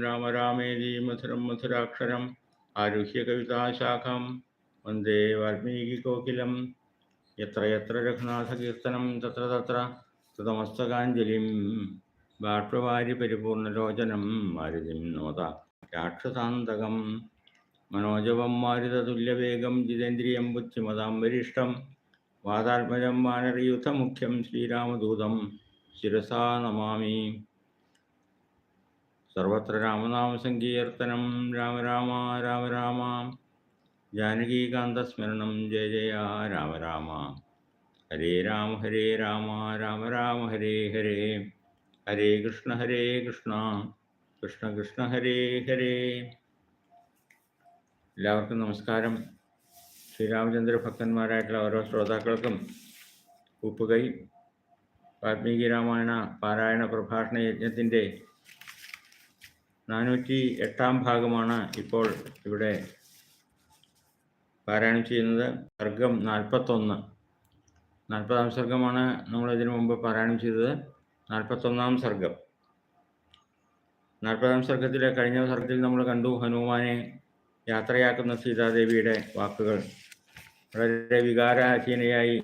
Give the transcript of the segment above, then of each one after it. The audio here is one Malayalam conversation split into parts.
രാമ രാമേതി മധുരം മധുരാക്ഷരം ആരുഹ്യ കവിതാശാഖം വന്ദേ വാൽമീകി കോകിലം എത്ര എത്ര രഘുനാഥകീർത്തനം തത്ര തത്ര തതമസ്തകാഞ്ജലിം ബാഷ്പവാരി പരിപൂർണലോചനം മാരുതിം നോത രാക്ഷസാന്തകം മനോജവം മാരുതതുല്യവേഗം ജിതേന്ദ്രിയം ബുദ്ധിമതാം വരിഷ്ടം വാതാത്മജം വാനരയുധമുഖ്യം ശ്രീരാമദൂതം ശിരസാ നമാമി. സർവത്ര രാമനാമ സങ്കീർത്തനം. രാമ രാമ രാമ രാമ. ജാനകീകാന്തസ്മരണം ജയ ജയ രാമ രാമ. ഹരേ രാമ ഹരേ രാമ. രാമ രാമ ഹരേ ഹരേ. ഹരേ കൃഷ്ണ ഹരേ കൃഷ്ണ. കൃഷ്ണ കൃഷ്ണ ഹരേ ഹരേ. എല്ലാവർക്കും നമസ്കാരം. ശ്രീരാമചന്ദ്ര ഭക്തന്മാരായിട്ടുള്ള ഓരോ ശ്രോതാക്കൾക്കും ഉപ്പുകൈ വാൽമീകി രാമായണ പാരായണ പ്രഭാഷണ യജ്ഞത്തിന്റെ നാനൂറ്റി എട്ടാം ഭാഗമാണ് ഇപ്പോൾ ഇവിടെ പാരായണം ചെയ്യുന്നത്. സർഗം നാൽപ്പത്തൊന്ന്. നാൽപ്പതാം സർഗമാണ് നമ്മൾ ഇതിനു മുമ്പ് പാരായണം ചെയ്തത്. നാൽപ്പത്തൊന്നാം സർഗം. നാൽപ്പതാം സർഗത്തിലെ കഴിഞ്ഞ സർഗത്തിൽ നമ്മൾ കണ്ടു ഹനുമാനെ യാത്രയാക്കുന്ന സീതാദേവിയുടെ വാക്കുകൾ. വളരെ വികാരാധീനയായി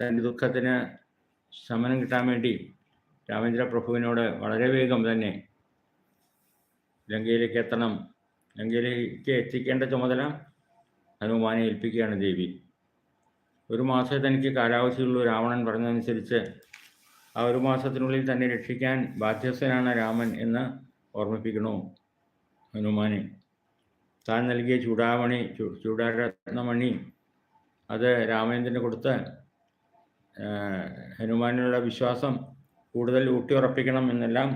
തന്റെ ദുഃഖത്തിന് ശമനം കിട്ടാൻ വേണ്ടി രാമേന്ദ്ര പ്രഭുവിനോട് വളരെ വേഗം തന്നെ ലങ്കയിലേക്ക് എത്തണം ലങ്കയിലേക്ക് എത്തിക്കേണ്ട ചുമതല ഹനുമാനെ ഏൽപ്പിക്കുകയാണ് ദേവി. ഒരു മാസമേ തനിക്ക് കാലാവധിയുള്ളൂ രാവണൻ പറഞ്ഞതനുസരിച്ച്. ആ ഒരു മാസത്തിനുള്ളിൽ തന്നെ രക്ഷിക്കാൻ ബാധ്യസ്ഥനാണ് രാമൻ എന്ന് ഓർമ്മിപ്പിക്കണോ ഹനുമാനെ. താൻ നൽകിയ ചൂടാമണി ചൂടാരത്നമണി അത് രാമേന്ദ്രന് കൊടുത്ത് ഹനുമാനുള്ള വിശ്വാസം കൂടുതൽ ഊട്ടിയുറപ്പിക്കണം എന്നെല്ലാം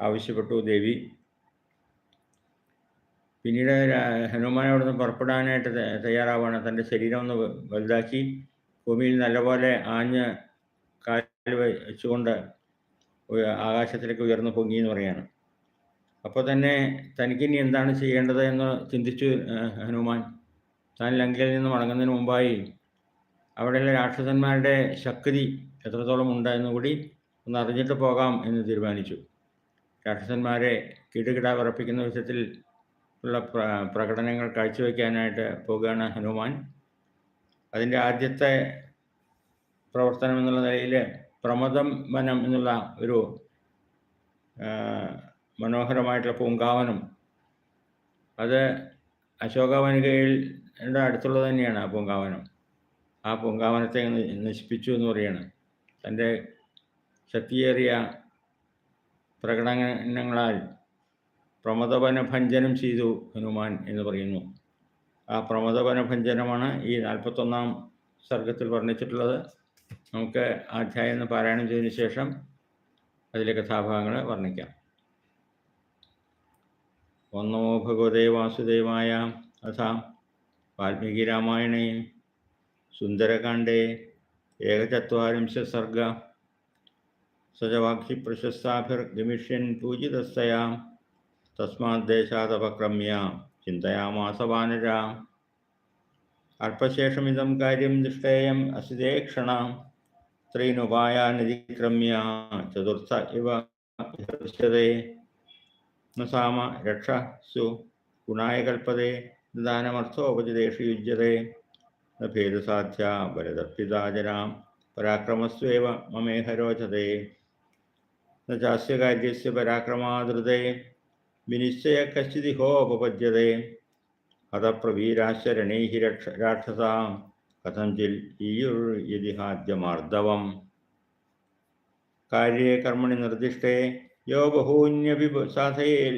ആവശ്യപ്പെട്ടു ദേവി. പിന്നീട് ഹനുമാൻ അവിടുന്ന് പുറപ്പെടാനായിട്ട് തയ്യാറാവുകയാണ്. തന്റെ ശരീരം ഒന്ന് വലുതാക്കി. ഭൂമിയിൽ നല്ലപോലെ ആഞ്ഞ് കാലിൽ വെച്ചുകൊണ്ട് ആകാശത്തിലേക്ക് ഉയർന്നു പൊങ്ങി എന്ന് പറയാണ്. അപ്പോൾ തന്നെ തനിക്കിനി എന്താണ് ചെയ്യേണ്ടത് എന്ന് ചിന്തിച്ചു ഹനുമാൻ. താൻ ലങ്കയിൽ നിന്ന് മടങ്ങുന്നതിന് മുമ്പായി അവിടെയുള്ള രാക്ഷസന്മാരുടെ ശക്തി എത്രത്തോളം ഉണ്ട് എന്നുകൂടി ഒന്ന് അറിഞ്ഞിട്ട് പോകാം എന്ന് തീരുമാനിച്ചു. രാക്ഷസന്മാരെ കിടുകിട വിറപ്പിക്കുന്ന വിധത്തിൽ ഉള്ള പ്ര പ്രകടനങ്ങൾ കാഴ്ചവെക്കാനായിട്ട് പോകുകയാണ് ഹനുമാൻ. അതിന്റെ ആദ്യത്തെ പ്രവർത്തനം എന്നുള്ള നിലയിൽ പ്രമദം വനം എന്നുള്ള ഒരു മനോഹരമായിട്ടുള്ള പൂങ്കാവനം. അത് അശോകവനികയിൽ അടുത്തുള്ളത് തന്നെയാണ് ആ പൂങ്കാവനം. ആ പൂങ്കാവനത്തെ നശിപ്പിച്ചു എന്ന് പറയുകയാണ് തന്റെ ശക്തിയേറിയ പ്രകടനങ്ങളാൽ പ്രമദവന ഭഞ്ജനം ചെയ്തു ഹനുമാൻ എന്ന് പറയുന്നു. ആ പ്രമദവന ഭഞ്ജനമാണ് ഈ നാൽപ്പത്തൊന്നാം സർഗത്തിൽ വർണിച്ചിട്ടുള്ളത്. നമുക്ക് അധ്യായം പാരായണം ചെയ്തതിന് ശേഷം അതിലെ കഥാഭാഗങ്ങൾ വർണിക്കാം. ഒന്നോ ഭഗവതേ വാസുദേവായ അഥ വാൽമീകി രാമായണേ സുന്ദരകാണ്ഡേ ഏകചത്വാരിംശ സർഗ സജവാക്ഷി പ്രശസ്താഭിർഗമിഷ്യൻ പൂജിതസ്തയാ തസ്മാദ്ദേശാദപക്രമ്യ ചിന്തയാമാസവാനുര അല്പശേഷമിതം കാര്യം ദുഷ്ടേയം അസിതേക്ഷണ ത്രീനുപായാനതിക്രമ്യ ചതുർത്ഥ ഇവ ദൃശ്യതേ ന സാമ രക്ഷസു ഗുണായ കൽപ്പതേ ദാനമർത്ഥോപചിതേഷു യുജ്യതേ ന ഭേദസാധ്യ ബലതർപ്പിതാജനാം പരാക്രമസ്വേവ മമേഹരോചതേ ന ചാസ്യ കാര്യസ്യ പരാക്രമാദൃതേ വിനിശ്ചയ കശ്ചിതിഹോപപദ്യതേ ഹതപ്രവീരാശരണൈः രക്ഷ രാക്ഷസാം. കഥഞ്ചിൽ ഈയുർയതിഹാദ്യമാർദ്ദവം കാര്യേ കർമ്മണി നിർദ്ദിഷ്ടേ യോ ബഹൂന്യപി സാധയേൽ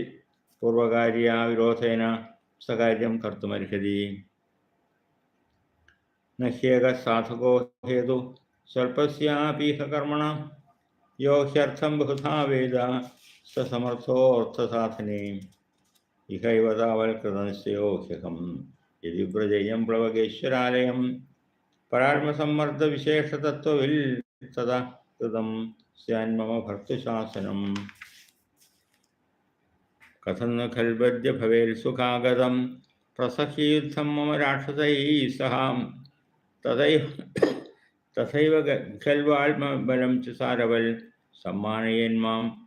പൂർവകാര്യ വിരോധേന സകാര്യം കർത്തുമർഹതി നഹ്യേക ഹ്യേക സാധകോ ഹേതു സ്വൽപ്പസ്യാപീഹ കർമ്മണ യോ ഹ്യർത്ഥം ബഹുധാ വേദ. സ സമർത്ഥോർത്ഥസാധനേ ഇഹൈവ താവൽകൃതനിശ്ചയോ ഹ്യഹം യതി വ്രജയം പ്ലവകേശ്വരാലയം. പരാത്മസമ്മർദ്ദവിശേഷതത്വവിൽ തഥാ കൃതം സ്യാന്മമ ഭർത്തുശാസനം. കഥം ന ഖൽബദ്യ ഭവേൽ സുഖാഗതം. പ്രസഹ്യയുദ്ധം മമ രാക്ഷസൈ സഹാം. തഥൈവ തഥൈവ ഖൽവാത്മബലം ച സമ്മാനയേന്മാം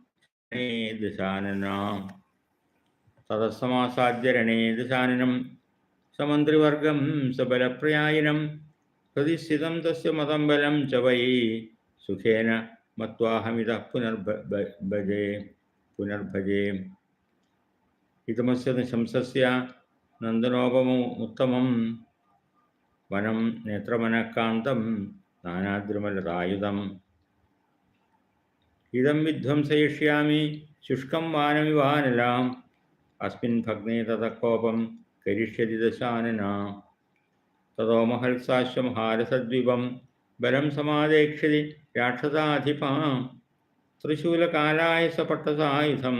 ദശാനനാം സമന്ത്രിവർഗം സബലപ്രയായനം പ്രതിസ്ഥിതം തസ്യ മതം ബലം ച വൈ സുഖേന മത്വാഹമിത പുനർഭജേ. പുനർഭജേ ഇതമസ്യ നിശംസസ്യ ഉത്തമം വനം നേത്രമനക്കാന്തം നാനാദ്രുമലതായുധം. ഇതം വിധ്വംസയിഷ്യാമി ശുഷ്കം വാനമിവാനലാം അസ്മിൻ ഭഗ്നേ തഥക്കോപം കരിഷ്യതി ദശാനന. തതോ മഹത്സാശ്വമഹാരസദ്വീപം ബലം സമാദേക്ഷ്യതി രാക്ഷസാധിപാം. ത്രിശൂലകാലായ സപട്ടസായുധം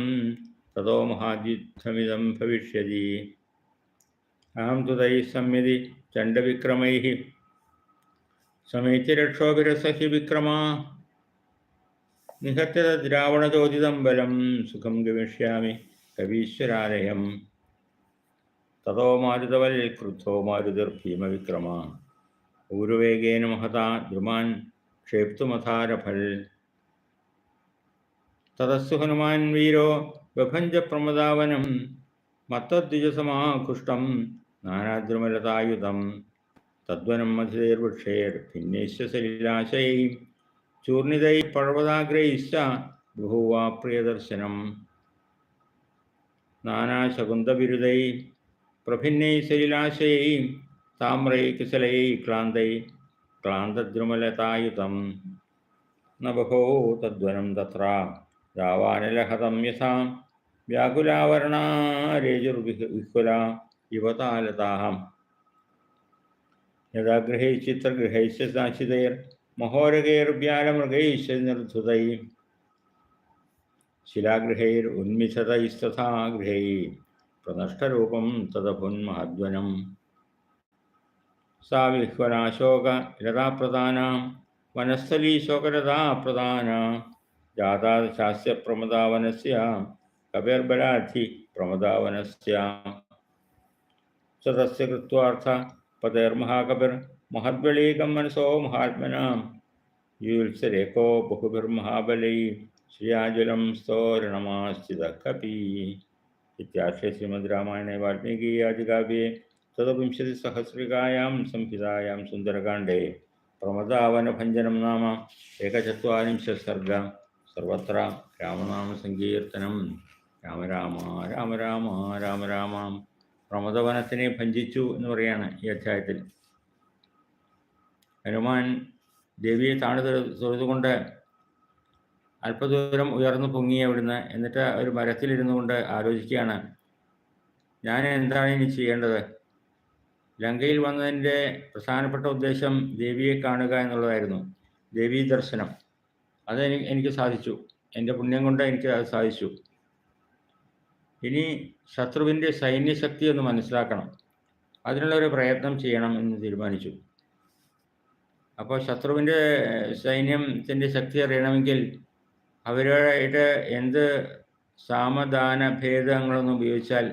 തതോ മഹാദ്യുദ്ധമിതം ഭവിഷ്യതി. അഹം തു തൈ സംയതി ചണ്ഡവിക്രമൈ സമേത്യ രക്ഷോഭിരസഹി വിക്രമാ. നിഹത്യദ്രാവണചോദിതം ബലം സുഖം ഗമിഷ്യാമി കവീശ്വരാലയം. തതോ മാരുതവൽ ക്രുദ്ധോ മാരുതിർഭീമവിക്രമ ഊരുവേഗേന മഹതാ ദ്രുമാൻ ക്ഷേപ്തുമഥാരഫൽ തതസ്സു ഹനുമാൻ വീരോ ബഭഞ്ചപ്രമദാവനം മത്തദ്വിജസമാകുഷ്ടം നാനാദ്രുമലതായുധം. തദ്വനം മധുരേർവൃക്ഷേർ ഭിന്നേശ്വസലിലാശൈ ചൂർണിതൈ പർവതാഗ്രൈശ്ച ബഹുവാ പ്രിയദർശനം. നാനാശകുന്തവിരുദൈ പ്രഭിന്നൈ സലിലാശയൈ താമ്രൈ കുശലൈ ക്ലാന്തൈ ക്ലാന്തദ്രുമലതായുധം. നഭോ തദ്വനം തത്ര രാവാനലഹതം യഥാ വ്യാകുലാവരണാരേജുർവിഹുല യുവതാലതാഹം. യഥാ ഗൃഹൈശ്ചിത്രഗൃഹൈശ്ച സാക്ഷിതൈർ മഹോരകൈർവ്യാലമൃഗൈശ്ച നിർധുതൈ ശിലാഗൃഹൈർ ഉന്മിഷതൈസ്തഥാ ഗൃഹൈ പ്രനഷ്ടരൂപം തദഭുന്മഹദ്വനം സാ വിഹ്വനാശോകരതാപ്രധാന വനസ്ഥലീശോകരതാപ്രധാന. വനസ്ഥലീ ശോകലതാപ്രധാന ജാതാശാസ്യ പ്രമദാവനസ്യ കപിർബലാധി പ്രമദാവനസ്യ സദസ്യ കൃത്വാർത്ഥ പതേർമഹാകപിർ മഹദ്ബളീകം മനസോ മഹാത്മനാം. യുത്സരേകോ ബഹുഭിർമഹാബലൈ. ശ്രീയാജുലം സ്തോരണമാശ്ചിത കപി ഇത്യാശ്രയ ശ്രീമദ് രാമായണേ വാൽമീകീയാദികാവ്യേ തദവിംശതിസഹസ്രികായാം സംഹിതായാം സുന്ദരകാണ്ഡേ. പ്രമദാവനഭഞ്ജനം നാമ ഏകചത്വാരിംശത് സർഗ. സർവത്ര രാമനാമസങ്കീർത്തനം. രാമ രാമ രാമ രാമ രാമ രാമ. പ്രമദവനത്തിനെ ഭഞ്ജിച്ചു എന്ന് പറയാണ് ഈ അധ്യായത്തിൽ. ഹനുമാൻ ദേവിയെ താണു തൊഴുതുകൊണ്ട് അല്പദൂരം ഉയർന്നു പൊങ്ങി അവിടുന്ന് എന്നിട്ട് ഒരു മരത്തിലിരുന്നു കൊണ്ട് ആലോചിക്കുകയാണ്. ഞാൻ എന്താണ് ഇനി ചെയ്യേണ്ടത്? ലങ്കയിൽ വന്നതിന്റെ പ്രധാനപ്പെട്ട ഉദ്ദേശം ദേവിയെ കാണുക എന്നുള്ളതായിരുന്നു. ദേവീ ദർശനം. അത് എനിക്ക് സാധിച്ചു. എന്റെ പുണ്യം കൊണ്ട് എനിക്ക് അത് സാധിച്ചു. ഇനി ശത്രുവിന്റെ സൈന്യശക്തി ഒന്ന് മനസ്സിലാക്കണം. അതിനുള്ള ഒരു പ്രയത്നം ചെയ്യണം എന്ന് തീരുമാനിച്ചു. അപ്പോൾ ശത്രുവിന്റെ സൈന്യത്തിന്റെ ശക്തി അറിയണമെങ്കിൽ അവരുമായിട്ട് എന്ത് സാമദാന ഭേദങ്ങളൊന്നും ഉപയോഗിച്ചാൽ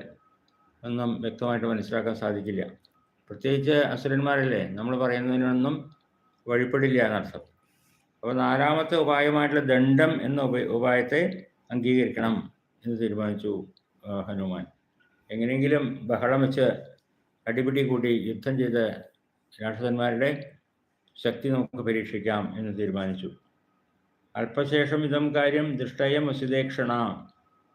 ഒന്നും വ്യക്തമായിട്ട് മനസ്സിലാക്കാൻ സാധിക്കില്ല. പ്രത്യേകിച്ച് അസുരന്മാരല്ലേ? നമ്മൾ പറയുന്നതിനൊന്നും വഴിപ്പെടില്ല എന്നർത്ഥം. അപ്പോൾ നാലാമത്തെ ഉപായമായിട്ടുള്ള ദണ്ഡം എന്ന ഉപ ഉപായത്തെ അംഗീകരിക്കണം എന്ന് തീരുമാനിച്ചു ഹനുമാൻ. എങ്ങനെയെങ്കിലും ബഹളം വെച്ച് അടിപിടി കൂട്ടി യുദ്ധം ചെയ്ത രാക്ഷസന്മാരുടെ ശക്തി നമുക്ക് പരീക്ഷിക്കാം എന്ന് തീരുമാനിച്ചു. അല്പശേഷം ഇതം കാര്യം ദൃഷ്ടയം വസുദേക്ഷണ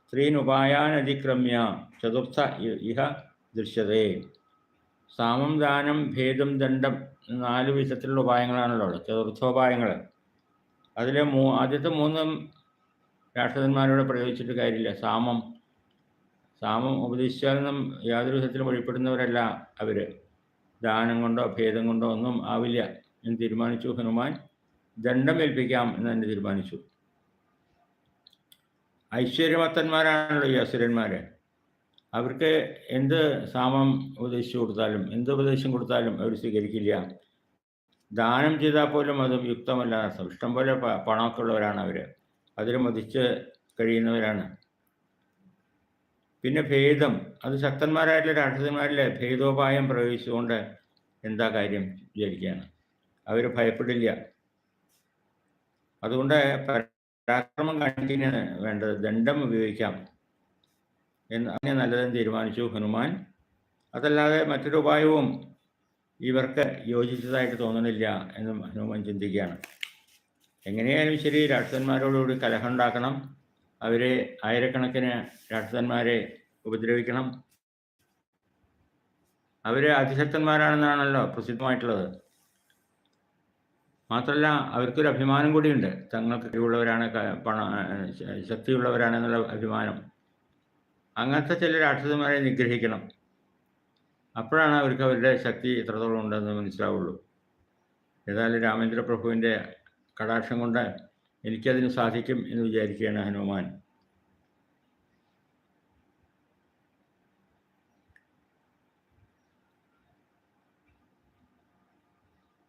സ്ത്രീനുപായാനതിക്രമ്യ ചതുർത്ഥ ഇഹ ദൃശ്യതേ. സാമം ദാനം ഭേദം ദണ്ഡം നാല് വിധത്തിലുള്ള ഉപായങ്ങളാണല്ലോ ചതുർത്ഥോപായങ്ങൾ. അതിലെ മൂ ആദ്യത്തെ മൂന്നും രാഷ്ട്രന്മാരോട് പ്രയോഗിച്ചിട്ട് കാര്യമില്ല. സാമം സാമം ഉപദേശിച്ചാലൊന്നും യാതൊരു വിധത്തിലും വഴിപ്പെടുന്നവരല്ല അവർ ദാനം കൊണ്ടോ ഭേദം കൊണ്ടോ ഒന്നും ആവില്ല. എന്ന് തീരുമാനിച്ചു ഹനുമാൻ. ദണ്ഡം ഏൽപ്പിക്കാം എന്ന് തന്നെ തീരുമാനിച്ചു. ഐശ്വര്യമത്തന്മാരാണല്ലോ ഈ അസുരന്മാർ അവർക്ക് എന്ത് സാമം ഉപദേശിച്ചു കൊടുത്താലും എന്ത് ഉപദേശം കൊടുത്താലും അവർ സ്വീകരിക്കില്ല. ദാനം ചെയ്താൽ പോലും അത് യുക്തമല്ല ഇഷ്ടം പോലെ പണമൊക്കെ ഉള്ളവരാണ് അവർ അതിൽ മതിച്ച് കഴിയുന്നവരാണ്. പിന്നെ ഭേദം. അത് ശക്തന്മാരായിട്ടുള്ള രാക്ഷസന്മാരിലെ ഭേദോപായം പ്രയോഗിച്ചുകൊണ്ട് എന്താ കാര്യം വിചാരിക്കുകയാണ്? അവർ ഭയപ്പെടില്ല. അതുകൊണ്ട് പരാക്രമം കാണിക്കുന്നതിന് വേണ്ടത് ദണ്ഡം ഉപയോഗിക്കാം. എന്ന് അങ്ങനെ നല്ലതെന്ന് തീരുമാനിച്ചു ഹനുമാൻ. അതല്ലാതെ മറ്റൊരു ഉപായവും ഇവർക്ക് യോജിച്ചതായിട്ട് തോന്നുന്നില്ല എന്നും ഹനുമാൻ ചിന്തിക്കുകയാണ്. എങ്ങനെയായാലും ശരി രാക്ഷസന്മാരോടുകൂടി കലഹം ഉണ്ടാക്കണം അവരെ ആയിരക്കണക്കിന് രാക്ഷസന്മാരെ ഉപദ്രവിക്കണം. അവരെ അതിശക്തന്മാരാണെന്നാണല്ലോ പ്രസിദ്ധമായിട്ടുള്ളത്. മാത്രമല്ല അവർക്കൊരു അഭിമാനം കൂടിയുണ്ട്. തങ്ങൾക്ക് കഴിവുള്ളവരാണ് പണ ശക്തിയുള്ളവരാണെന്നുള്ള അഭിമാനം. അങ്ങനത്തെ ചില രാക്ഷസന്മാരെ നിഗ്രഹിക്കണം. അപ്പോഴാണ് അവർക്ക് അവരുടെ ശക്തി എത്രത്തോളം ഉണ്ടെന്ന് മനസ്സിലാവുള്ളൂ. ഏതായാലും രാമേന്ദ്ര പ്രഭുവിന്റെ കടാക്ഷം കൊണ്ട് എനിക്കതിന് സാധിക്കും എന്ന് വിചാരിക്കുകയാണ് ഹനുമാൻ.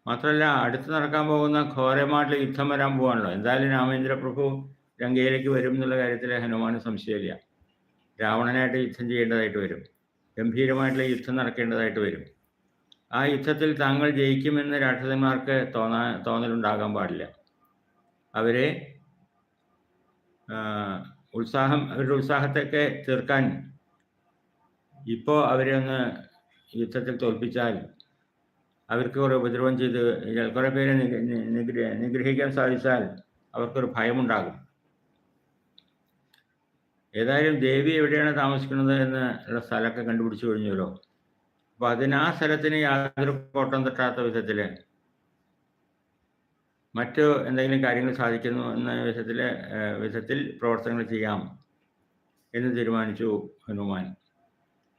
മാത്രമല്ല അടുത്ത് നടക്കാൻ പോകുന്ന ഘോരമായിട്ടുള്ള യുദ്ധം വരാൻ പോവാണല്ലോ. എന്തായാലും രാമേന്ദ്രപ്രഭു ലങ്കയിലേക്ക് വരും എന്നുള്ള കാര്യത്തിൽ ഹനുമാന് സംശയമില്ല. രാവണനായിട്ട് യുദ്ധം ചെയ്യേണ്ടതായിട്ട് വരും. ഗംഭീരമായിട്ടുള്ള യുദ്ധം നടക്കേണ്ടതായിട്ട് വരും. ആ യുദ്ധത്തിൽ താങ്കൾ ജയിക്കുമെന്ന് രാക്ഷസന്മാർക്ക് തോന്നാ തോന്നലുണ്ടാകാൻ പാടില്ല. അവരെ ഉത്സാഹം അവരുടെ ഉത്സാഹത്തൊക്കെ തീർക്കാൻ ഇപ്പോൾ അവരെ ഒന്ന് യുദ്ധത്തിൽ തോൽപ്പിച്ചാൽ അവർക്ക് കുറേ ഉപദ്രവം ചെയ്ത് കുറേ പേരെ നിഗ്രഹിക്കാൻ സാധിച്ചാൽ അവർക്കൊരു ഭയമുണ്ടാകും. ഏതായാലും ദേവി എവിടെയാണ് താമസിക്കുന്നത് എന്ന് ഉള്ള സ്ഥലമൊക്കെ കണ്ടുപിടിച്ചു കഴിഞ്ഞല്ലോ അപ്പൊ അതിന് ആ സ്ഥലത്തിന് യാതൊരു കോട്ടം തട്ടാത്ത വിധത്തിൽ മറ്റു എന്തെങ്കിലും കാര്യങ്ങൾ സാധിക്കുന്നു എന്ന വിധത്തിൽ വിധത്തിൽ പ്രവർത്തനങ്ങൾ ചെയ്യാം എന്ന് തീരുമാനിച്ചു ഹനുമാൻ.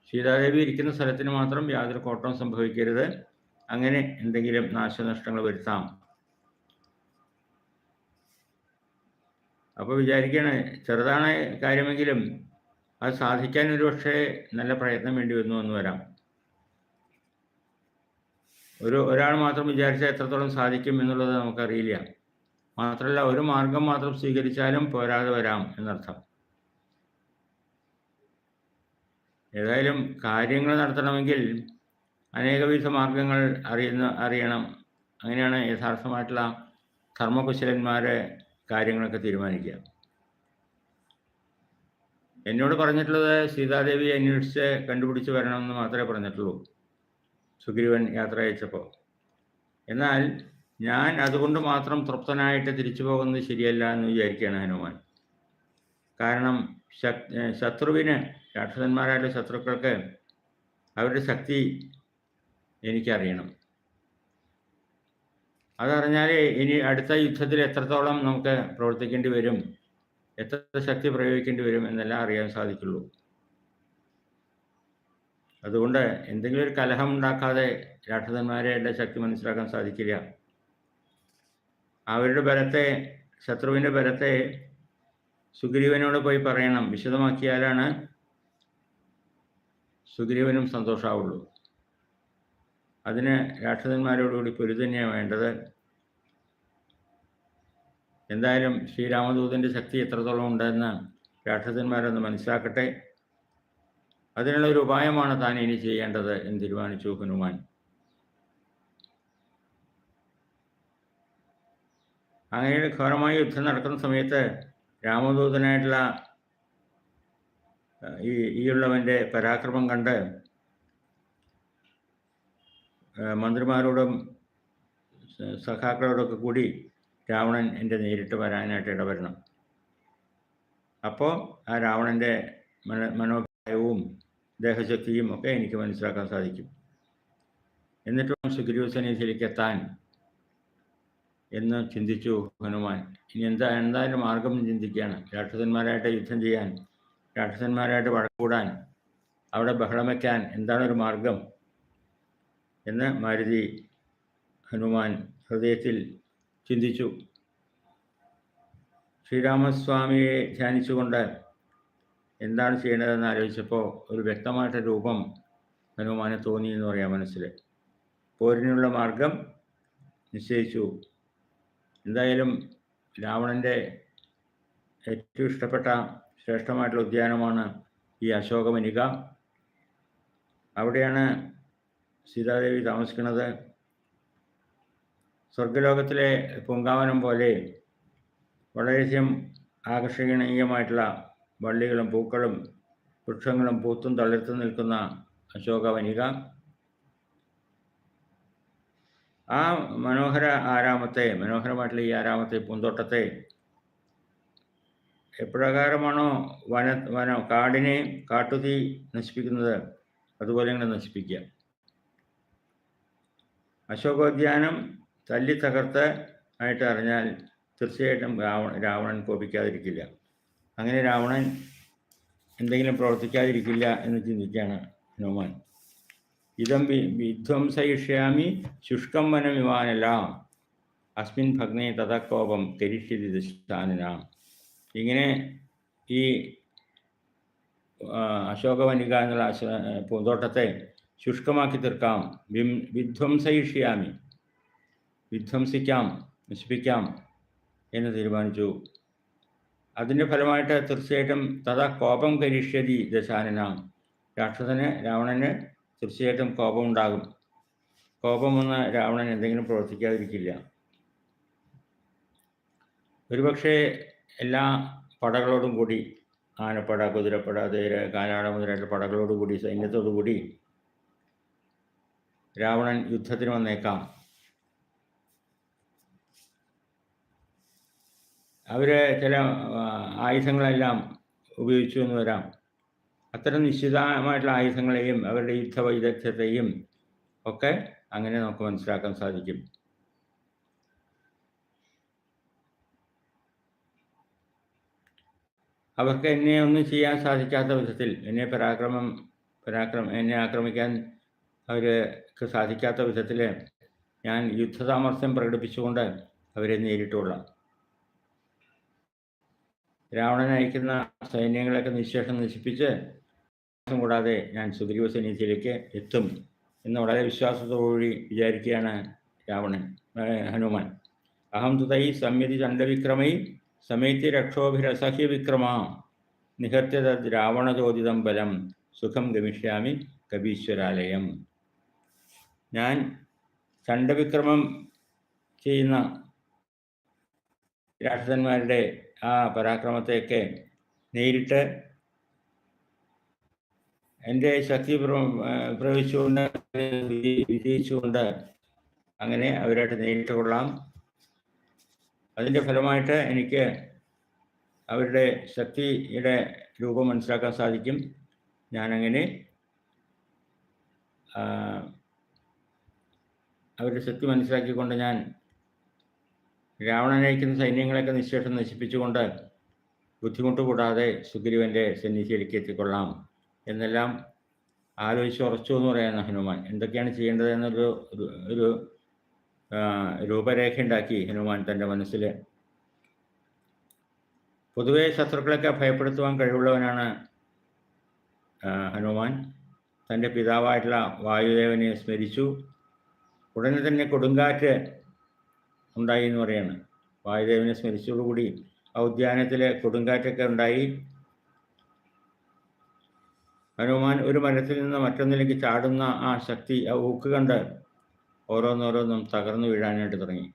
സീതാദേവി ഇരിക്കുന്ന സ്ഥലത്തിന് മാത്രം യാതൊരു കോട്ടവും സംഭവിക്കരുത്. അങ്ങനെ എന്തെങ്കിലും നാശനഷ്ടങ്ങൾ വരുത്താം. അപ്പൊ വിചാരിക്കാണ് ചെറുതാണ് കാര്യമെങ്കിലും അത് സാധിക്കാൻ ഒരു പക്ഷേ നല്ല പ്രയത്നം വേണ്ടി വന്നു എന്ന് വരാം. ഒരു ഒരാൾ മാത്രം വിചാരിച്ചാൽ എത്രത്തോളം സാധിക്കും എന്നുള്ളത് നമുക്കറിയില്ല. മാത്രമല്ല ഒരു മാർഗം മാത്രം സ്വീകരിച്ചാലും പോരാതെ വരാം എന്നർത്ഥം. ഏതായാലും കാര്യങ്ങൾ നടത്തണമെങ്കിൽ അനേകവിധ മാർഗങ്ങൾ അറിയുന്ന അറിയണം. അങ്ങനെയാണ് യഥാർത്ഥമായിട്ടുള്ള കർമ്മകുശലന്മാരെ കാര്യങ്ങളൊക്കെ തീരുമാനിക്കുക. എന്നോട് പറഞ്ഞിട്ടുള്ളത് സീതാദേവി അന്വേഷിച്ച് കണ്ടുപിടിച്ച് വരണമെന്ന് മാത്രമേ പറഞ്ഞിട്ടുള്ളൂ. സുഗ്രീവൻ യാത്ര അയച്ചപ്പോൾ. എന്നാൽ ഞാൻ അതുകൊണ്ട് മാത്രം തൃപ്തനായിട്ട് തിരിച്ചു പോകുന്നത് ശരിയല്ല എന്ന് വിചാരിക്കുകയാണ് ഹനുമാൻ. കാരണം ശത്രുവിന് രാക്ഷസന്മാരായ ശത്രുക്കൾക്ക് അവരുടെ ശക്തി എനിക്കറിയണം. അതറിഞ്ഞാൽ ഇനി അടുത്ത യുദ്ധത്തിൽ എത്രത്തോളം നമുക്ക് പ്രവർത്തിക്കേണ്ടി വരും എത്ര ശക്തി പ്രയോഗിക്കേണ്ടി വരും എന്നെല്ലാം അറിയാൻ സാധിക്കുള്ളൂ. അതുകൊണ്ട് എന്തെങ്കിലും ഒരു കലഹം ഉണ്ടാക്കാതെ രാക്ഷസന്മാരുടെ ശക്തി മനസ്സിലാക്കാൻ സാധിക്കില്ല. അവരുടെ ബലത്തെ ശത്രുവിന്റെ ബലത്തെ സുഗ്രീവനോട് പോയി പറയണം. വിശദമാക്കിയാലാണ് സുഗ്രീവനും സന്തോഷാവുള്ളൂ. അതിന് രാക്ഷസന്മാരോടുകൂടി പൊരുതന്നെയാണ് വേണ്ടത്. എന്തായാലും ശ്രീരാമദൂതന്റെ ശക്തി എത്രത്തോളം ഉണ്ടെന്ന് രാക്ഷസന്മാരൊന്ന് മനസ്സിലാക്കട്ടെ. അതിനുള്ള ഒരു ഉപായമാണ് താൻ ഇനി ചെയ്യേണ്ടത് എന്ന് തീരുമാനിച്ചു ഹനുമാൻ. അങ്ങനെ ഘോരമായ യുദ്ധം നടക്കുന്ന സമയത്ത് രാമദൂതനായിട്ടുള്ള ഈ ഈയുള്ളവന്റെ പരാക്രമം കണ്ട് മന്ത്രിമാരോടും സഖാക്കളോടൊക്കെ കൂടി രാവണൻ എന്റെ നേരിട്ട് വരാനായിട്ട് ഇടവരണം. അപ്പോൾ ആ രാവണന്റെ മന മനോഭാവവും ദേഹശക്തിയും ഒക്കെ എനിക്ക് മനസ്സിലാക്കാൻ സാധിക്കും. എന്നിട്ട് സുഗ്രീവ സന്നിധിയിലേക്ക് എത്താൻ എന്ന് ചിന്തിച്ചു ഹനുമാൻ. ഇനി എന്താ എന്തായാലും മാർഗം ചിന്തിക്കുകയാണ്. രാക്ഷസന്മാരായിട്ട് യുദ്ധം ചെയ്യാൻ രാക്ഷസന്മാരായിട്ട് വഴക്കൂടാൻ അവിടെ ബഹളം വയ്ക്കാൻ എന്താണ് ഒരു മാർഗം? എന്ന് മാരുതി ഹനുമാൻ ഹൃദയത്തിൽ ചിന്തിച്ചു. ശ്രീരാമസ്വാമിയെ ധ്യാനിച്ചുകൊണ്ട് എന്താണ് ചെയ്യേണ്ടതെന്ന് ആലോചിച്ചപ്പോൾ ഒരു വ്യക്തമായിട്ട് രൂപം ഹനുമാനെ തോന്നി എന്ന് പറയാം മനസ്സിൽ. പോരിനുള്ള മാർഗം നിശ്ചയിച്ചു. എന്തായാലും രാവണന്റെ ഏറ്റവും ഇഷ്ടപ്പെട്ട ശ്രേഷ്ഠമായിട്ടുള്ള ഉദ്യാനമാണ് ഈ അശോകമനിക. അവിടെയാണ് സീതാദേവി താമസിക്കുന്നത് സ്വർഗലോകത്തിലെ പൂങ്കാവനം പോലെ വളരെയധികം ആകർഷണീയമായിട്ടുള്ള വള്ളികളും പൂക്കളും വൃക്ഷങ്ങളും പൂത്തും തളിർത്ത് നിൽക്കുന്ന അശോകവനിക ആ മനോഹര ആരാമത്തെ മനോഹരമായിട്ടുള്ള ഈ ആരാമത്തെ പൂന്തോട്ടത്തെ എപ്രകാരമാണോ വന വന കാടിനെ കാട്ടുതീ നശിപ്പിക്കുന്നത്? അതുപോലെ ഇങ്ങനെ നശിപ്പിക്കുക. അശോകോദ്യാനം തല്ലി തകർത്ത് ആയിട്ട് അറിഞ്ഞാൽ തീർച്ചയായിട്ടും രാവണ രാവണൻ കോപിക്കാതിരിക്കില്ല. അങ്ങനെ രാവണൻ എന്തെങ്കിലും പ്രവർത്തിക്കാതിരിക്കില്ല എന്ന് ചിന്തിക്കുകയാണ് ഹനുമാൻ. ഇതം വിധ്വംസയിഷ്യാമി ശുഷ്കം വനമിവാനല അസ്മിൻ ഭഗ്നി തഥക്കോപം കരിഷ്യതി ദുഷ്ടാനന. ഇങ്ങനെ ഈ അശോകവനിക എന്നുള്ള പൂന്തോട്ടത്തെ ശുഷ്കമാക്കി തീർക്കാം. വിം വിധ്വംസയിഷ്യാമി. വിധ്വംസിക്കാം നശിപ്പിക്കാം എന്ന് തീരുമാനിച്ചു. അതിന്റെ ഫലമായിട്ട് തീർച്ചയായിട്ടും തഥാ കോപം കരിഷ്യതി ദശാനന. രാക്ഷസന് രാവണന് തീർച്ചയായിട്ടും കോപമുണ്ടാകും. കോപം വന്ന രാവണൻ എന്തെങ്കിലും പ്രവർത്തിക്കാതിരിക്കില്ല. ഒരുപക്ഷെ എല്ലാ പടകളോടും കൂടി ആനപ്പട കുതിരപ്പട തേര് കാലാട മുതലായിട്ടുള്ള സൈന്യത്തോടുകൂടി സൈന്യത്തോടു കൂടി രാവണൻ യുദ്ധത്തിന് വന്നേക്കാം. അവർ ചില ആയുധങ്ങളെല്ലാം ഉപയോഗിച്ചു എന്ന് വരാം. അത്തരം നിശ്ചിതമായിട്ടുള്ള ആയുധങ്ങളെയും അവരുടെ യുദ്ധ വൈദഗ്ധ്യത്തെയും ഒക്കെ അങ്ങനെ നമുക്ക് മനസ്സിലാക്കാൻ സാധിക്കും. അവർക്ക് എന്നെ ഒന്നും ചെയ്യാൻ സാധിക്കാത്ത വിധത്തിൽ എന്നെ പരാക്രമം പരാക്രമം എന്നെ ആക്രമിക്കാൻ അവർക്ക് സാധിക്കാത്ത വിധത്തിൽ ഞാൻ യുദ്ധസാമർഥ്യം പ്രകടിപ്പിച്ചുകൊണ്ട് അവരെ നേരിട്ടുകൊള്ളാം. രാവണൻ അയക്കുന്ന സൈന്യങ്ങളൊക്കെ നിശേഷം നശിപ്പിച്ച് കൂടാതെ ഞാൻ സുഗ്രീവ സൈന്യത്തിലേക്ക് എത്തും എന്ന് വളരെ വിശ്വാസത്തോടുകൂടി വിചാരിക്കുകയാണ് രാവണൻ ഹനുമാൻ. അഹം തുതൈ സംയതി ചണ്ഡവിക്രമൈ സമേത്യ രക്ഷോഭിരസഹ്യ വിക്രമ. നിഹത്യത രാവണചോദിതം ബലം. സുഖം ഗമിഷ്യാമി കപീശ്വരാലയം. ഞാൻ ചണ്ഡവിക്രമം ചെയ്യുന്ന രാക്ഷസന്മാരുടെ ആ പരാക്രമത്തെയൊക്കെ നേരിട്ട് എന്റെ ശക്തി പ്രയോഗിച്ചുകൊണ്ട് വിജയിച്ചുകൊണ്ട് അങ്ങനെ അവരായിട്ട് നേരിട്ട് കൊള്ളാം. അതിന്റെ ഫലമായിട്ട് എനിക്ക് അവരുടെ ശക്തിയുടെ രൂപം മനസ്സിലാക്കാൻ സാധിക്കും. ഞാനങ്ങനെ അവരുടെ ശക്തി മനസ്സിലാക്കിക്കൊണ്ട് ഞാൻ രാവണൻ അയക്കുന്ന സൈന്യങ്ങളെയൊക്കെ നിശേഷം നശിപ്പിച്ചുകൊണ്ട് ബുദ്ധിമുട്ട് കൂടാതെ സുഗ്രീവന്റെ സന്നിധിയിലേക്ക് എത്തിക്കൊള്ളാം എന്നെല്ലാം ആലോചിച്ച് ഉറച്ചു എന്ന് പറയുന്ന ഹനുമാൻ. എന്തൊക്കെയാണ് ചെയ്യേണ്ടത് എന്നൊരു ഒരു- ഒരു രൂപരേഖ ഉണ്ടാക്കി ഹനുമാൻ തന്റെ മനസ്സിൽ പൊതുവെ ശത്രുക്കളൊക്കെ ഭയപ്പെടുത്തുവാൻ കഴിവുള്ളവനാണ് ഹനുമാൻ. തന്റെ പിതാവായിട്ടുള്ള വായുദേവനെ സ്മരിച്ചു. ഉടനെ തന്നെ കൊടുങ്കാറ്റ് ഉണ്ടായി എന്ന് പറയാണ്. വായുദേവനെ സ്മരിച്ചതോടുകൂടി ആ ഉദ്യാനത്തിലെ കൊടുങ്കാറ്റൊക്കെ ഉണ്ടായി. ഹനുമാൻ ഒരു മരത്തിൽ നിന്ന് മറ്റൊന്നിലേക്ക് ചാടുന്ന ആ ശക്തി ആ ഊക്ക് കണ്ട് ഓരോന്നോരോന്നും തകർന്നു വീഴാനായിട്ട് തുടങ്ങി.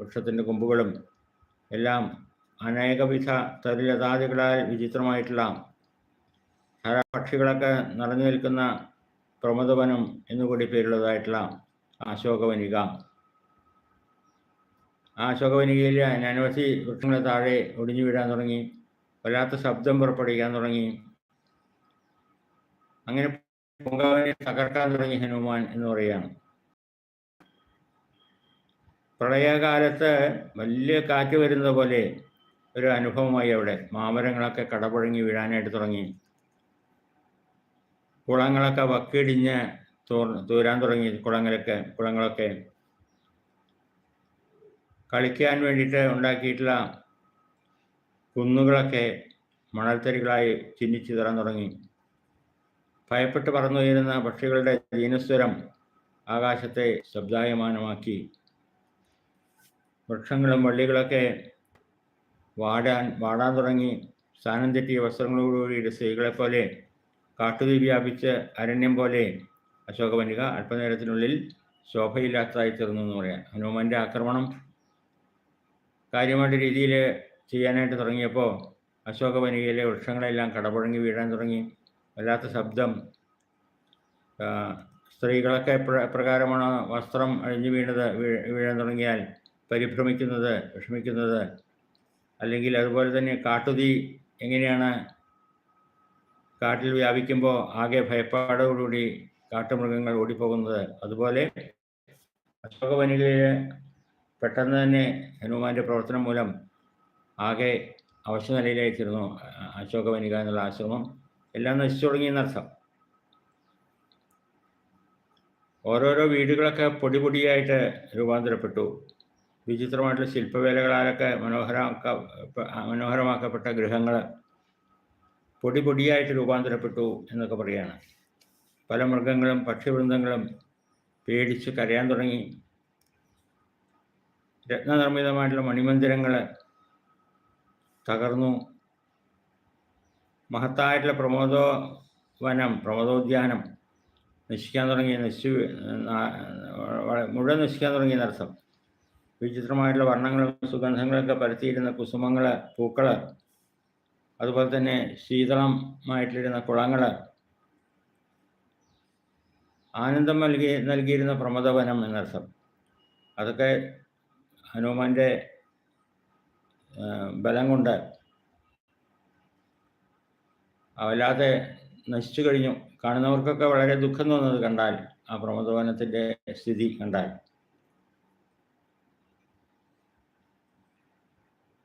വൃക്ഷത്തിന്റെ കൊമ്പുകളും എല്ലാം അനേകവിധ തരുലതാദികളാൽ വിചിത്രമായിട്ടുള്ള പക്ഷികളൊക്കെ നിറഞ്ഞു നിൽക്കുന്ന പ്രമദവനം എന്നുകൂടി പേരുള്ളതായിട്ടുള്ള അശോകവനിക. ആ അശോകവനികയിൽ അനവധി വൃക്ഷങ്ങളെ താഴെ ഒടിഞ്ഞു വീഴാൻ തുടങ്ങി. വല്ലാത്ത ശബ്ദം പുറപ്പെടുവിക്കാൻ തുടങ്ങി. അങ്ങനെ പൂങ്കാവനെ തകർക്കാൻ തുടങ്ങി ഹനുമാൻ എന്ന് പറയുകയാണ്. പ്രളയകാലത്ത് വലിയ കാറ്റ് വരുന്നത് പോലെ ഒരു അനുഭവമായി അവിടെ. മാമരങ്ങളൊക്കെ കടപുഴങ്ങി വീഴാനായിട്ട് തുടങ്ങി. കുളങ്ങളൊക്കെ വക്കിടിഞ്ഞ് തൂരാൻ തുടങ്ങി കുളങ്ങളൊക്കെ കുളങ്ങളൊക്കെ. കളിക്കാൻ വേണ്ടിയിട്ട് ഉണ്ടാക്കിയിട്ടുള്ള കുന്നുകളൊക്കെ മണൽത്തരികളായി ചിന്നിച്ചിതറാൻ തുടങ്ങി. ഭയപ്പെട്ട് പറന്നുയരുന്ന പക്ഷികളുടെ ദീനസ്വരം ആകാശത്തെ ശബ്ദായമാനമാക്കി. വൃക്ഷങ്ങളും വള്ളികളൊക്കെ വാടാൻ വാടാൻ തുടങ്ങി. സ്ഥാനം തെറ്റിയ വസ്ത്രങ്ങളോടുകൂടി സ്ത്രീകളെപ്പോലെ കാട്ടുതീ വ്യാപിച്ച് അരണ്യം പോലെ അശോകവനിക അല്പനേരത്തിനുള്ളിൽ ശോഭയില്ലാത്തതായി തീർന്നു എന്ന് പറയാം. ഹനുമാന്റെ ആക്രമണം കാര്യമായിട്ട് രീതിയിൽ ചെയ്യാനായിട്ട് തുടങ്ങിയപ്പോൾ അശോകവനികയിലെ വൃക്ഷങ്ങളെല്ലാം കടപുഴങ്ങി വീഴാൻ തുടങ്ങി. വല്ലാത്ത ശബ്ദം. സ്ത്രീകളൊക്കെ പ്രകാരമാണ് വസ്ത്രം അഴിഞ്ഞു വീണത് വീഴാൻ തുടങ്ങിയാൽ പരിഭ്രമിക്കുന്നത് വിഷമിക്കുന്നത്. അല്ലെങ്കിൽ അതുപോലെ തന്നെ കാട്ടുതീ എങ്ങനെയാണ് കാട്ടിൽ വ്യാപിക്കുമ്പോൾ ആകെ ഭയപ്പാടോടുകൂടി കാട്ടുമൃഗങ്ങൾ ഓടിപ്പോകുന്നത്. അതുപോലെ അശോകവനികയിൽ പെട്ടെന്ന് തന്നെ ഹനുമാന്റെ പ്രവർത്തനം മൂലം ആകെ അവശ്യ നിലയിലായിത്തീരുന്നു അ- അശോകവനിക എന്നുള്ള ആശ്രമം. എല്ലാം നശിച്ചു തുടങ്ങിയെന്നർത്ഥം ഓരോരോ വീടുകളൊക്കെ പൊടി പൊടിയായിട്ട് രൂപാന്തരപ്പെട്ടു. വിചിത്രമായിട്ടുള്ള ശില്പവേലകളാലൊക്കെ മനോഹരമാക്ക മനോഹരമാക്കപ്പെട്ട ഗൃഹങ്ങൾ പൊടി പൊടിയായിട്ട് രൂപാന്തരപ്പെട്ടു എന്നൊക്കെ പറയുകയാണ് പല മൃഗങ്ങളും പക്ഷിവൃന്ദങ്ങളും പേടിച്ച് കരയാൻ തുടങ്ങി. രത്നനിർമ്മിതമായിട്ടുള്ള മണിമന്ദിരങ്ങൾ തകർന്നു. മഹത്തായിട്ടുള്ള പ്രമോദോ വനം പ്രമോദോദ്യാനം നശിക്കാൻ തുടങ്ങി. നശിച്ചു മുഴുവൻ നശിക്കാൻ തുടങ്ങി എന്നർത്ഥം വിചിത്രമായിട്ടുള്ള വർണങ്ങളും സുഗന്ധങ്ങളൊക്കെ പരത്തിയിരുന്ന കുസുമങ്ങൾ പൂക്കൾ അതുപോലെ തന്നെ ശീതളമായിട്ടിരുന്ന കുളങ്ങൾ ആനന്ദം നൽകി നൽകിയിരുന്ന പ്രമദവനം എന്നർത്ഥം. അതൊക്കെ ഹനുമാന്റെ ബലം കൊണ്ട് അവല്ലാതെ നശിച്ചു കഴിഞ്ഞു. കാണുന്നവർക്കൊക്കെ വളരെ ദുഃഖം തോന്നുന്നത് കണ്ടാൽ ആ പ്രമദവനത്തിന്റെ സ്ഥിതി കണ്ടാൽ.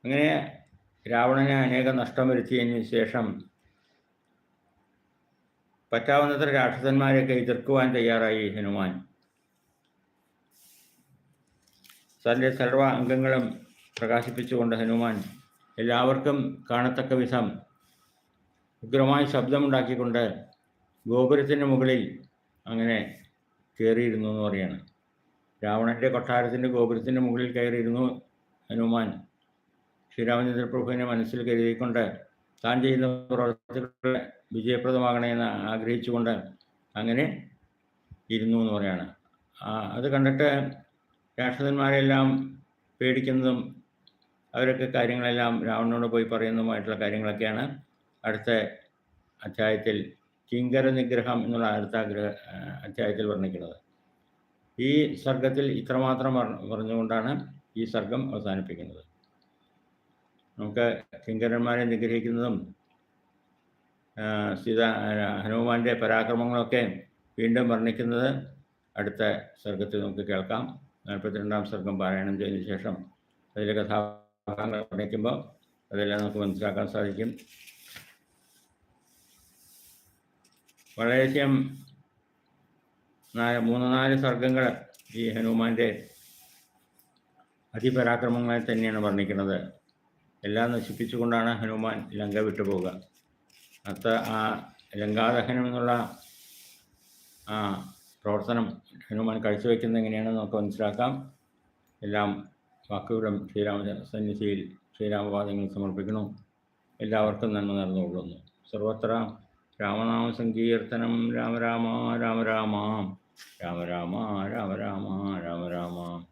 അങ്ങനെ രാവണനെ അനേകം നഷ്ടം വരുത്തിയതിന് ശേഷം പറ്റാവുന്നത്ര രാക്ഷസന്മാരെയൊക്കെ എതിർക്കുവാൻ തയ്യാറായി ഹനുമാൻ. തന്റെ സർവ അംഗങ്ങളും പ്രകാശിപ്പിച്ചുകൊണ്ട് ഹനുമാൻ എല്ലാവർക്കും കാണത്തക്ക വിധം ഉഗ്രമായ ശബ്ദമുണ്ടാക്കിക്കൊണ്ട് ഗോപുരത്തിന്റെ മുകളിൽ അങ്ങനെ കയറിയിരുന്നു എന്ന് പറയാണ്. രാവണന്റെ കൊട്ടാരത്തിന്റെ ഗോപുരത്തിന്റെ മുകളിൽ കയറിയിരുന്നു ഹനുമാൻ. ശ്രീരാമചന്ദ്രപ്രഭുവിനെ മനസ്സിൽ കരുതിക്കൊണ്ട് താൻ ചെയ്യുന്ന പ്രവർത്തികളെ വിജയപ്രദമാകണമെന്ന് ആഗ്രഹിച്ചുകൊണ്ട് അങ്ങനെ ഇരുന്നു എന്ന് പറയാണ്. അത് കണ്ടിട്ട് രാക്ഷസന്മാരെല്ലാം പേടിക്കുന്നതും അവരൊക്കെ കാര്യങ്ങളെല്ലാം രാവണനോട് പോയി പറയുന്നതുമായിട്ടുള്ള കാര്യങ്ങളൊക്കെയാണ്. അടുത്ത അധ്യായത്തിൽ കിങ്കര നിഗ്രഹം എന്നുള്ള അടുത്ത ആഗ്രഹ അധ്യായത്തിൽ വർണിക്കുന്നത്. ഈ സർഗത്തിൽ ഇത്രമാത്രം പറ- പറഞ്ഞുകൊണ്ടാണ് ഈ സർഗം അവസാനിപ്പിക്കുന്നത്. നമുക്ക് കിങ്കരന്മാരെ നിഗ്രഹിക്കുന്നതും സീത ഹനുമാന്റെ പരാക്രമങ്ങളൊക്കെ വീണ്ടും വർണിക്കുന്നത് അടുത്ത സർഗത്തിൽ നമുക്ക് കേൾക്കാം. നാൽപ്പത്തിരണ്ടാം സർഗം പാരായണം ചെയ്തതിനു ശേഷം അതിലെ കഥാഭാഗങ്ങൾ വർണിക്കുമ്പോൾ അതെല്ലാം നമുക്ക് മനസ്സിലാക്കാൻ സാധിക്കും. വളരെയധികം നാല് മൂന്ന് നാല് സർഗങ്ങൾ ഈ ഹനുമാന്റെ അതിപരാക്രമങ്ങളെ തന്നെയാണ് വർണിക്കുന്നത്. എല്ലാം നശിപ്പിച്ചുകൊണ്ടാണ് ഹനുമാൻ ലങ്ക വിട്ടുപോവുക അത്ത ആ ലങ്കാദഹനം എന്നുള്ള ആ പ്രവർത്തനം ഹനുമാൻ കാഴ്ചവെക്കുന്നത് എങ്ങനെയാണെന്ന് നമുക്ക് മനസ്സിലാക്കാം. എല്ലാം വാക്കുകളും ശ്രീരാമ സന്നിധിയിൽ ശ്രീരാമപാദങ്ങൾ സമർപ്പിക്കുന്നു. എല്ലാവർക്കും നന്മ നടന്നുകൊള്ളുന്നു സർവത്ര രാമനാമ സങ്കീർത്തനം. രാമ രാമ രാമ രാമ. രാമ രാമ രാമ രാമ രാമ രാമ.